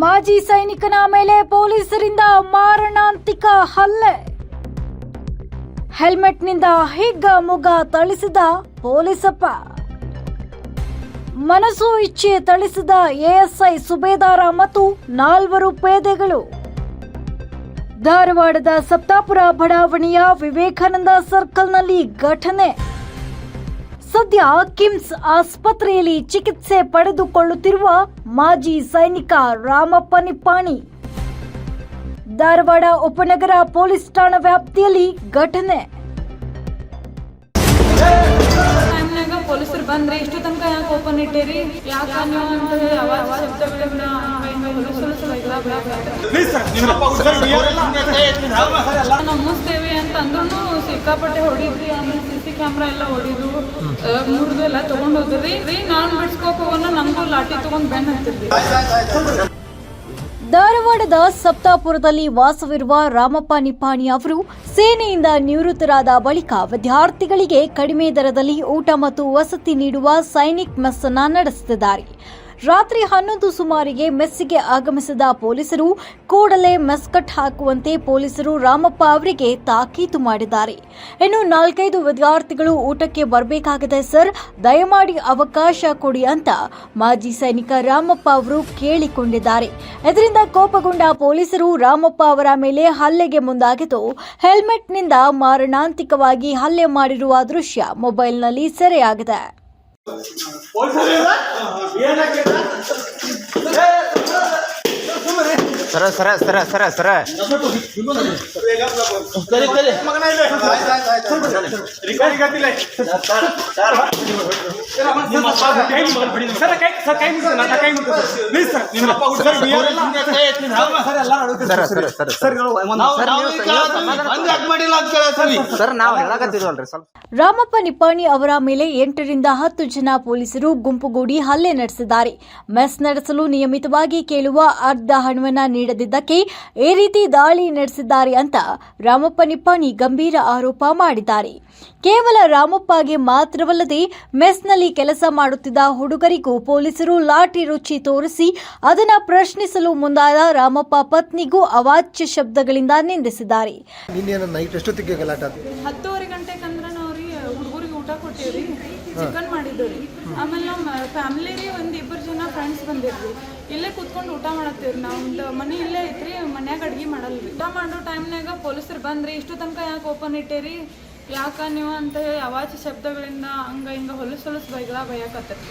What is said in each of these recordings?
ಮಾಜಿ ಸೈನಿಕನ ಮೇಲೆ ಪೊಲೀಸರಿಂದ ಮಾರಣಾಂತಿಕ ಹಲ್ಲೆ. ಹೆಲ್ಮೆಟ್ನಿಂದ ಹಿಗ್ಗ ಮುಗ ಥಳಿಸಿದ ಪೊಲೀಸಪ್ಪ. ಮನಸ್ಸು ಇಚ್ಛೆ ಥಳಿಸಿದ ಎಎಸ್ಐ ಸುಬೇದಾರ ಮತ್ತು ನಾಲ್ವರು ಪೇದೆಗಳು. ಧಾರವಾಡದ ಸಪ್ತಾಪುರ ಬಡಾವಣೆಯ ವಿವೇಕಾನಂದ ಸರ್ಕಲ್ನಲ್ಲಿ ಘಟನೆ. ಸದ್ಯ ಕಿಮ್ಸ್ ಆಸ್ಪತ್ರೆಯಲ್ಲಿ ಚಿಕಿತ್ಸೆ ಪಡೆದುಕೊಳ್ಳುತ್ತಿರುವ ಮಾಜಿ ಸೈನಿಕ ರಾಮಪ್ಪ ನಿಪ್ಪಾಣಿ. ಧಾರವಾಡ ಉಪನಗರ ಪೊಲೀಸ್ ಠಾಣಾ ವ್ಯಾಪ್ತಿಯಲ್ಲಿ ಘಟನೆ. ಟೈಮ್ನಾಗ ಪೊಲೀಸರು ಬಂದ್ರೆ ಇಷ್ಟು ತನಕ ಯಾಕೆ ಓಪನ್ ಇಟ್ಟಿರಿ? ಯಾಕೆ ನೀವು ಅಂತ ಹೇಳಿ ಅವಾಜ್. ನಾವು ಮುಸ್ತೇವೆ ಅಂತ ಅಂದ್ರೂ ಸಿಕ್ಕಾಪಟ್ಟೆ ಹೊಡಿದ್ರಿ ಆಮೇಲೆ ಕ್ಯಾಮ್ರಾ ಎಲ್ಲ ಹೊಡಿದು ಮುರಿದು ಎಲ್ಲ ತಗೊಂಡೋದ್ರಿ ರೀ ನಾನ್ ಬಿಡ್ಸ್ಕೋಕ್ ಹೋಗೋಣ ನಮಗೂ ಲಾಠಿ ತಗೊಂಡ್ ಬೆನ್ ಹತ್ತಿದ್ರಿ ಧಾರವಾಡದ ಸಪ್ತಾಪುರದಲ್ಲಿ ವಾಸವಿರುವ ರಾಮಪ್ಪ ನಿಪ್ಪಾಣಿ ಅವರು ಸೇನೆಯಿಂದ ನಿವೃತ್ತರಾದ ಬಳಿಕ ವಿದ್ಯಾರ್ಥಿಗಳಿಗೆ ಕಡಿಮೆ ದರದಲ್ಲಿ ಊಟ ಮತ್ತು ವಸತಿ ನೀಡುವ ಸೈನಿಕ್ ಮೆಸ್ ಅನ್ನ ನಡೆಸುತ್ತಿದ್ದಾರೆ. ರಾತ್ರಿ ಹನ್ನೊಂದು ಸುಮಾರಿಗೆ ಮೆಸ್ಸಿಗೆ ಆಗಮಿಸಿದ ಪೊಲೀಸರು ಕೂಡಲೇ ಮೆಸ್ಕಟ್ ಹಾಕುವಂತೆ ಪೊಲೀಸರು ರಾಮಪ್ಪ ಅವರಿಗೆ ತಾಕೀತು ಮಾಡಿದ್ದಾರೆ. ಇನ್ನು ನಾಲ್ಕೈದು ವಿದ್ಯಾರ್ಥಿಗಳು ಊಟಕ್ಕೆ ಬರಬೇಕಾಗಿದೆ ಸರ್. ದಯಮಾಡಿ ಅವಕಾಶ ಕೊಡಿ ಅಂತ ಮಾಜಿ ಸೈನಿಕ ರಾಮಪ್ಪ ಅವರು ಕೇಳಿಕೊಂಡಿದ್ದಾರೆ. ಇದರಿಂದ ಕೋಪಗೊಂಡ ಪೊಲೀಸರು ರಾಮಪ್ಪ ಅವರ ಮೇಲೆ ಹಲ್ಲೆಗೆ ಮುಂದಾಗಿದ್ದು, ಹೆಲ್ಮೆಟ್ನಿಂದ ಮಾರಣಾಂತಿಕವಾಗಿ ಹಲ್ಲೆ ಮಾಡಿರುವ ದೃಶ್ಯ ಮೊಬೈಲ್ನಲ್ಲಿ ಸೆರೆಯಾಗಿದೆ. போய் சொல்லுங்க. ஏன்னா கேட்டா ಸರ ಸರ ಸರ ಸರ ಸರ ಸರ್ ನಾವು ಹೇಳಕತ್ತಿದ್ವಲ್ರಿ ಸ್ವಲ್ಪ ರಾಮಪ್ಪ ನಿಪ್ಪಾಣಿ ಅವರ ಮೇಲೆ ಎಂಟರಿಂದ ಹತ್ತು ಜನ ಪೊಲೀಸರು ಗುಂಪುಗೂಡಿ ಹಲ್ಲೆ ನಡೆಸಿದ್ದಾರೆ ಮೆಸ್ ನಡೆಸಲು ನಿಯಮಿತವಾಗಿ ಕೇಳುವ ಅರ್ಧ ಹಣವನ್ನ ನೀಡದಿದ್ದಕ್ಕೆ ಈ ರೀತಿ ದಾಳಿ ನಡೆಸಿದ್ದಾರೆ ಅಂತ ರಾಮಪ್ಪ ನಿಪ್ಪಾಣಿ ಗಂಭೀರ ಆರೋಪ ಮಾಡಿದ್ದಾರೆ. ಕೇವಲ ರಾಮಪ್ಪಗೆ ಮಾತ್ರವಲ್ಲದೆ ಮೆಸ್ನಲ್ಲಿ ಕೆಲಸ ಮಾಡುತ್ತಿದ್ದ ಹುಡುಗರಿಗೂ ಪೊಲೀಸರು ಲಾಠಿ ರುಚಿ ತೋರಿಸಿ ಅದನ್ನ ಪ್ರಶ್ನಿಸಲು ಮುಂದಾದ ರಾಮಪ್ಪ ಪತ್ನಿಗೂ ಅವಾಚ್ಯ ಶಬ್ದಗಳಿಂದ ನಿಂದಿಸಿದ್ದಾರೆ? ಹತ್ತುವರೆ ಗಂಟೆಗೆ ಅಂದ್ರೆ ನಾವು ರೀ ಹುಡುಗರಿಗೆ ಊಟ ಕೊಟ್ಟಿವ್ರಿ ಚಿಕನ್ ಮಾಡಿದ್ದು ರೀ. ಆಮೇಲೆ ನಮ್ಮ ಫ್ಯಾಮಿಲಿ ರೀ ಒಂದ್ ಇಬ್ಬರು ಜನ ಫ್ರೆಂಡ್ಸ್ ಬಂದಿರ್ರಿ ಇಲ್ಲೇ ಕುತ್ಕೊಂಡು ಊಟ ಮಾಡತ್ತೀವ್ರಿ ನಾವು ಒಂದು ಮನೆ ಇಲ್ಲೇ ಐತ್ರಿ ಮನ್ಯಾಗ ಅಡ್ಗೆ ಮಾಡಲ್ರಿ. ಊಟ ಮಾಡೋ ಟೈಮ್ನಾಗ ಪೊಲೀಸರು ಬಂದ್ರಿ, ಇಷ್ಟು ತನಕ ಯಾಕೆ ಓಪನ್ ಇಟ್ಟಿರಿ? ಯಾಕ ನೀವು ಅಂತ ಹೇಳಿ ಅವಾಚ ಶಬ್ದಗಳಿಂದ ಹಂಗ ಹಿಂಗ ಹೊಲಸ್ ಹೊಲಸ್ ಬೈಗ್ಲಾ ಬೈಯಾಕತ್ತರಿ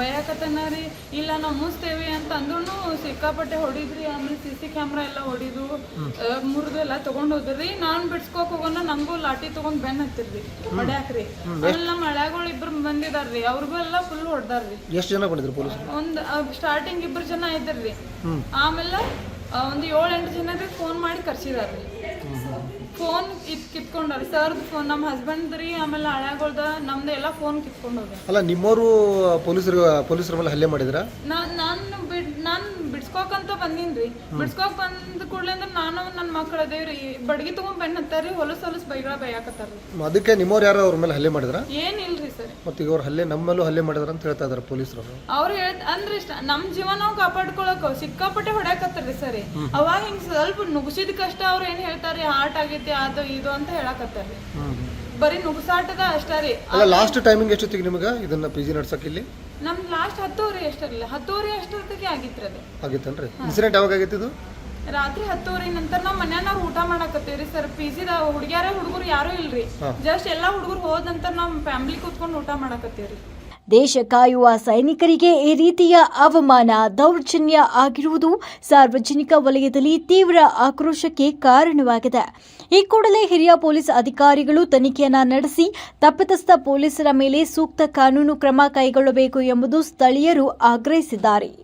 ಭಯಕತ್ತನ ರೀ ಇಲ್ಲ ನಾವು ಮುಸ್ತೇವಿ ಅಂತ ಅಂದ್ರೂ ಸಿಕ್ಕಾಪಟ್ಟೆ ಹೊಡಿದ್ರಿ ಆಮೇಲೆ ಸಿ ಸಿ ಕ್ಯಾಮ್ರಾ ಎಲ್ಲ ಹೊಡಿದು ಮುರಿದು ಎಲ್ಲ ತಗೊಂಡ್ ಹೋದ್ರಿ ನಾನ್ ಬಿಡ್ಸ್ಕೋಕ್ ಹೋಗೋಣ ನಂಗೂ ಲಾಟಿ ತಗೊಂಡ್ ಬೆನ್ ಹತ್ತಿರ್ರಿ ಹೊಡ್ಯಾಕ್ರಿ. ಆಮೇಲೆ ನಮ್ಮ ಹಳ್ಯಾಗಳು ಇಬ್ರು ಬಂದಿದಾರ್ರಿ. ಅವ್ರಿಗೂ ಎಲ್ಲ ಫುಲ್ ಹೊಡ್ದಾರ್ರಿ. ಎಷ್ಟು ಜನ ಬಂದಿದ್ರು ಪೊಲೀಸ್ ಒಂದ್ ಸ್ಟಾರ್ಟಿಂಗ್ ಇಬ್ರು ಜನ ಇದ್ರಿ ಆಮೇಲೆ ಒಂದು ಒಂದ್ ಏಳ್ ಎಂಟು ಜನರಿಗೆ ಫೋನ್ ಮಾಡಿ ಕರ್ಸಿದಾರ್ರಿ. ಫೋನ್ ಸರ್ ಫೋನ್ ನಮ್ಮ ಹಸ್ಬೆಂಡ್ ರೀ ಆಮೇಲೆ ಹಳ್ಯಾಗಳ್ದ ನಮ್ದು ಎಲ್ಲ ಫೋನ್ ಕಿತ್ಕೊಂಡು ಅಲ್ಲ ನಿಮ್ಮವರು ಪೊಲೀಸರು ಪೊಲೀಸರ ಮೇಲೆ ಹಲ್ಲೆ ಮಾಡಿದ್ರ? ನಾನು ನಾನು ಬಿಡ್ ನಾನ್ ಬಿಡ್ಸ್ಕೋಕಂತ ರೀ ಬಿಡ್ಸ್ಕೋಕ್ ಬಂದ ಕೂಡಲೇ ಅಂದ್ರೆ ನಾನು ನನ್ನ ಮಕ್ಳು ಅದೇವ್ರಿ ಬಡ್ಗಿ ತಗೊಂಡ್ ಬೆನ್ ಹತ್ತಾರಿ ಹೊಲಸ್ ಹೊಲಸ್ ಬೈಗಳ ಬೈಯಾಕತ್ತಾರ್ರಿ. ಅದಕ್ಕೆ ನಿಮ್ಮವ್ರು ಯಾರು ಅವ್ರ ಮೇಲೆ ಹಲ್ಲೆ ಮಾಡಿದ್ರ? ಏನಿಲ್ರಿ. ಸರ್ ಮತ್ತೆ ಈಗ ಅವ್ರು ಹಲ್ಲೆ ನಮ್ಮಲ್ಲೂ ಹಲ್ಲೆ ಮಾಡಿದ್ರ ಅಂತ ಹೇಳ್ತಾ ಇದಾರೆ ಪೊಲೀಸರು. ಅವ್ರು ಹೇಳ್ ಅಂದ್ರೆ ಇಷ್ಟ ನಮ್ ಜೀವನ ನಾವು ಕಾಪಾಡ್ಕೊಳಕ್ ಸಿಕ್ಕಾಪಟ್ಟೆ ಹೊಡ್ಯಾಕತ್ತಾರ್ರಿ ಸರಿ. ಅವಾಗ ಹಿಂಗ್ ಸ್ವಲ್ಪ ನುಗ್ಸಿದ ಕಷ್ಟ ಅವ್ರು ಏನ್ ಹೇಳ್ತಾರಿ ಹಾರ್ಟ್ ಆಗೈತಿ ಅದು ಇದು ಅಂತ ಹೇಳಕತ್ತಾರ್ರಿ ಬರೀ ನುಗ್ಸಾಟದ ಅಷ್ಟ ರೀ. ಅಲ್ಲ ಲಾಸ್ಟ್ ಟೈಮಿಂಗ್ ಎಷ್ಟೊತ್ತಿಗೆ ನಿಮಗೆ ಇದನ್ನ ಪಿ ಜಿ ನಡ್ಸಕ್ಕೆ ಇಲ್ಲಿ? ನಮ್ ಲಾಸ್ಟ್ ಹತ್ತುವರೆ ಎಷ್ಟರಲ್ಲ ಹತ್ತುವರೆ ಅಷ್ಟೊತ್ತಿಗೆ ಆಗಿತ್ರಿ ಅದು. ಆಗಿತ್ತನ್ರಿ? ಇನ್ಸಿಡೆಂಟ್ ಯಾವಾಗ ಆಗಿತ್ತು ಇದು? ರಾತ್ರಿ ಹತ್ತುವರೆ ನಂತರ ನಾವು ಮನ್ಯಾಗ ಊಟ ಮಾಡಕತ್ತೀವ್ರಿ ಸರ್. ಪಿ ಜಿದ ಹುಡುಗ್ಯಾರ ಹುಡುಗರು ಯಾರು ಇಲ್ರಿ. ಜಸ್ಟ್ ಎಲ್ಲಾ ಹುಡುಗರು ಹೋದ ನಂತರ ನಾವ್ ಫ್ಯಾಮಿಲಿ ಕೂತ್ಕೊಂಡು ಊಟ ಮಾಡಕತ್ತೀವ್ರಿ. ದೇಶ ಕಾಯುವ ಸೈನಿಕರಿಗೆ ಈ ರೀತಿಯ ಅವಮಾನ ದೌರ್ಜನ್ಯ ಆಗಿರುವುದು ಸಾರ್ವಜನಿಕ ವಲಯದಲ್ಲಿ ತೀವ್ರ ಆಕ್ರೋಶಕ್ಕೆ ಕಾರಣವಾಗಿದೆ. ಈ ಕೂಡಲೇ ಹಿರಿಯ ಪೊಲೀಸ್ ಅಧಿಕಾರಿಗಳು ತನಿಖೆಯನ್ನು ನಡೆಸಿ ತಪ್ಪಿತಸ್ಥ ಪೊಲೀಸರ ಮೇಲೆ ಸೂಕ್ತ ಕಾನೂನು ಕ್ರಮ ಕೈಗೊಳ್ಳಬೇಕು ಎಂಬುದು ಸ್ಥಳೀಯರು ಆಗ್ರಹಿಸಿದ್ದಾರೆ.